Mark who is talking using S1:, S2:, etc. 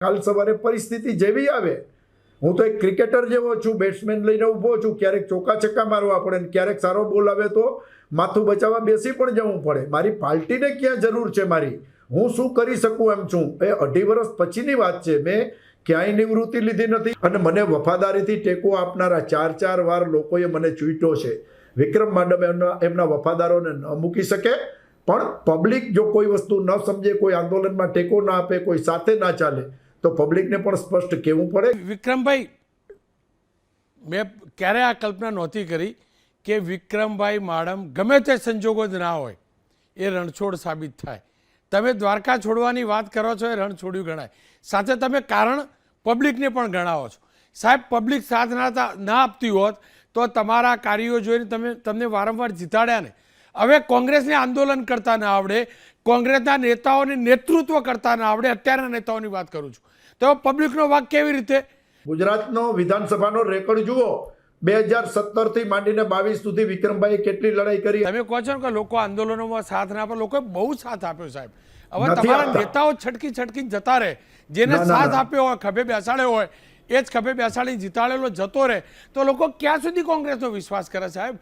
S1: કાલ સવારે પરિસ્થિતિ જેવી આવે. હું તો એક ક્રિકેટર જેવો છું, બેટ્સમેન લઈને ઊભો છું. ક્યારેક ચોકા છક્કા મારવા પડે ને ક્યારેક સારો બોલ આવે તો માથું બચાવવા બેસી પણ જવું પડે. મારી પાર્ટીને ક્યાં જરૂર છે મારી? હું શું કરી શકું એમ છું? એ અઢી વર્ષ પછીની વાત છે. મેં ક્યાંય નિવૃત્તિ લીધી નથી અને મને વફાદારીથી ટેકો આપનારા ચાર ચાર વાર લોકોએ મને ચૂંટ્યો છે. વિક્રમ માંડમ એમના એમના વફાદારોને ન મૂકી શકે. પણ પબ્લિક જો કોઈ વસ્તુ ન સમજે, કોઈ આંદોલનમાં ટેકો ના આપે, કોઈ સાથે ના ચાલે તો પબ્લિકને પણ સ્પષ્ટ કહેવું પડે.
S2: વિક્રમભાઈ, મેં ક્યારે આ કલ્પના નહોતી કરી કે વિક્રમભાઈ માડમ ગમે તે સંજોગો જ ના હોય, એ રણછોડ સાબિત થાય. તમે દ્વારકા છોડવાની વાત કરો છો, એ રણ ગણાય. સાથે તમે કારણ પબ્લિકને પણ ગણાવો છો. સાહેબ પબ્લિક સાથ ના આપતી હોત તો તમારા કાર્યો જોઈને તમે, તમને વારંવાર જીતાડ્યા ને. હવે કોંગ્રેસને આંદોલન કરતા ના આવડે કોંગ્રેસના નેતાઓને નેતૃત્વ કરતા ના આવડે અત્યારના નેતાઓની વાત કરું છું. તો પબ્લિકનો વાક કેવી રીતે?
S1: ગુજરાતનો વિધાનસભાનો રેકોર્ડ જુઓ. બે હજાર સત્તરથી માંડીને બાવીસ સુધી વિક્રમભાઈ કેટલી લડાઈ કરી?
S2: તમે કહો છો કે લોકો આંદોલનોમાં સાથ ના આપે લોકોએ બહુ સાથ આપ્યો સાહેબ. હવે તમારા નેતાઓ છટકી છટકી જતા રહે. જેને સાથ આપ્યો હોય ખભે બેસાડ્યો હોય એ જ ખભે બેસાડી જીતાડેલો જતો રહે. તો લોકો ક્યાં સુધી કોંગ્રેસનો વિશ્વાસ કરે સાહેબ?